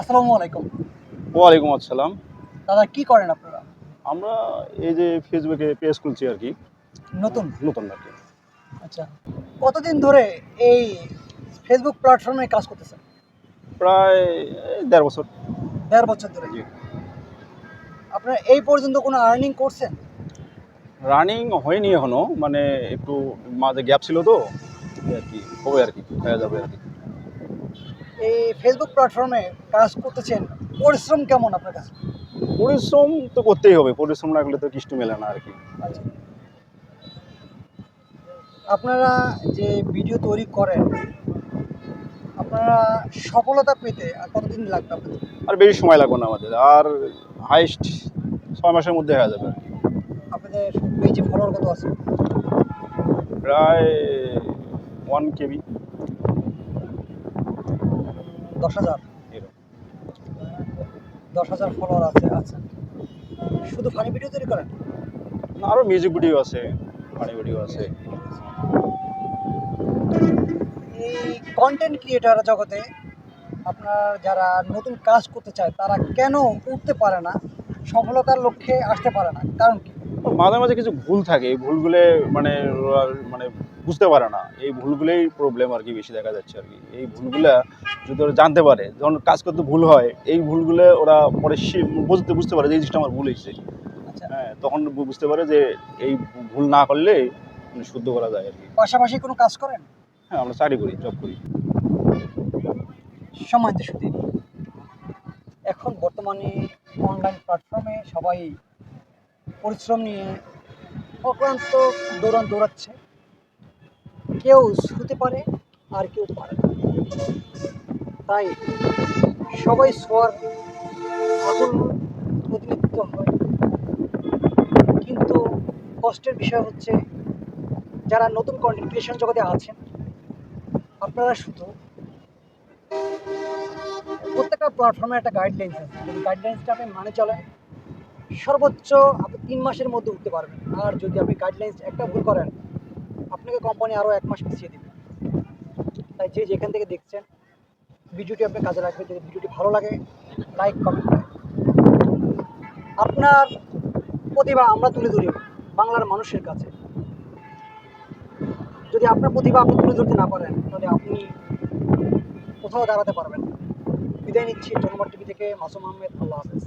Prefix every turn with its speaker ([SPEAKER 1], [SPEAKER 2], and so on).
[SPEAKER 1] আসসালামু আলাইকুম।
[SPEAKER 2] ওয়ালাইকুম আসসালাম।
[SPEAKER 1] দাদা কি করেন আপনারা?
[SPEAKER 2] আমরা এই যে ফেসবুকে পেজ খুলছি আর কি।
[SPEAKER 1] নতুন?
[SPEAKER 2] নতুন আর কি।
[SPEAKER 1] আচ্ছা। কতদিন ধরে এই ফেসবুক প্ল্যাটফর্মে কাজ করতেছেন?
[SPEAKER 2] প্রায় দেড় বছর।
[SPEAKER 1] দেড় বছর ধরে। আপনারা এই পর্যন্ত কোনো আর্নিং করছেন?
[SPEAKER 2] রানিং হয়নি এখনও মানে একটু মাঝে গ্যাপ ছিল তো আর কি হবে আর কি হয়ে যাবে আর কি।
[SPEAKER 1] এই ফেসবুক প্ল্যাটফর্মে কাজ করতেছেন পরিশ্রম কেমন আপনার কাছে?
[SPEAKER 2] পরিশ্রম তো করতেই হবে পরিশ্রম না করলে তো কিছু মেলে না আর কি।
[SPEAKER 1] আচ্ছা। আপনারা যে ভিডিও তৈরি করেন আপনারা সফলতা পেতে আর কতদিন লাগবে আপনাদের?
[SPEAKER 2] আর বেশি সময় লাগবে না আমাদের আর হাইস্ট ছয় মাসের মধ্যে হয়ে যাবে
[SPEAKER 1] আপনাদের পেজে ফলোয়ার কত আছে?
[SPEAKER 2] প্রায় ওয়ান কেবি
[SPEAKER 1] দশ হাজার। দশ হাজার ফলোয়ার আছে আচ্ছা। শুধু ফানি ভিডিও তৈরি করেন?
[SPEAKER 2] আরও মিউজিক ভিডিও আছে ফানি ভিডিও আছে।
[SPEAKER 1] এই কন্টেন্ট ক্রিয়েটার জগতে আপনার যারা নতুন কাজ করতে চায় তারা কেন উঠতে পারে না? সফলতার লক্ষ্যে আসতে পারে না। কারণ কি?
[SPEAKER 2] মাঝে মাঝে কিছু ভুল থাকে এই ভুলগুলো মানে মানে বুঝতে পারে না। এই ভুলগুলোই প্রবলেম আর কি বেশি দেখা যাচ্ছে আর কি। এই ভুলগুলো যদি ওরা জানতে পারে যখন কাজ করতে ভুল হয় এই ভুলগুলো ওরা পরে বুঝতে বুঝতে পারে যে এই জিনিসটা আমার ভুল হয়েছে।
[SPEAKER 1] আচ্ছা।
[SPEAKER 2] হ্যাঁ তখন বুঝতে পারে যে এই ভুল না করলে শুদ্ধ করা যায় আর কি।
[SPEAKER 1] পাশাপাশি কোনো কাজ করেন?
[SPEAKER 2] হ্যাঁ আমরা চাকরি করি জব করি।
[SPEAKER 1] সম্মানিত সুদী এখন বর্তমানে অনলাইন প্ল্যাটফর্মে সবাই পরিশ্রম নিয়ে অক্লান্ত দৌড়ান দৌড়াচ্ছে। কেউ শুতে পারে আর কেউ পারে না। তাই সবাই শোয়ার আগুন প্রতিনিধিত্ব হয়। কিন্তু কষ্টের বিষয় হচ্ছে যারা নতুন কন্টেন্ট ক্রিয়েশন জগতে আছেন, আপনারা শুধু প্রত্যেকটা প্ল্যাটফর্মে একটা গাইডলাইন্স আছে। গাইডলাইন্সটা আপনি মানে চলেন, সর্বোচ্চ আপনি তিন মাসের মধ্যে উঠতে পারবেন। আর যদি আপনি গাইডলাইন্স একটা ভুল করেন আপনাকে কোম্পানি আরও এক মাস পিছিয়ে দেবে। তাই যে যেখান থেকে দেখছেন, ভিডিওটি আপনার কাজে লাগবে। যদি ভিডিওটি ভালো লাগে লাইক কমেন্ট আপনার প্রতিভা আমরা তুলে ধরি বাংলার মানুষের কাছে। যদি আপনার প্রতিভা আপনি তুলে ধরতে না পারেন, তাহলে আপনি কোথাও দাঁড়াতে পারবেন বিদায় নিচ্ছি জনমর টিভি থেকে মাসুম আহমেদ, আল্লাহ হাফেজ।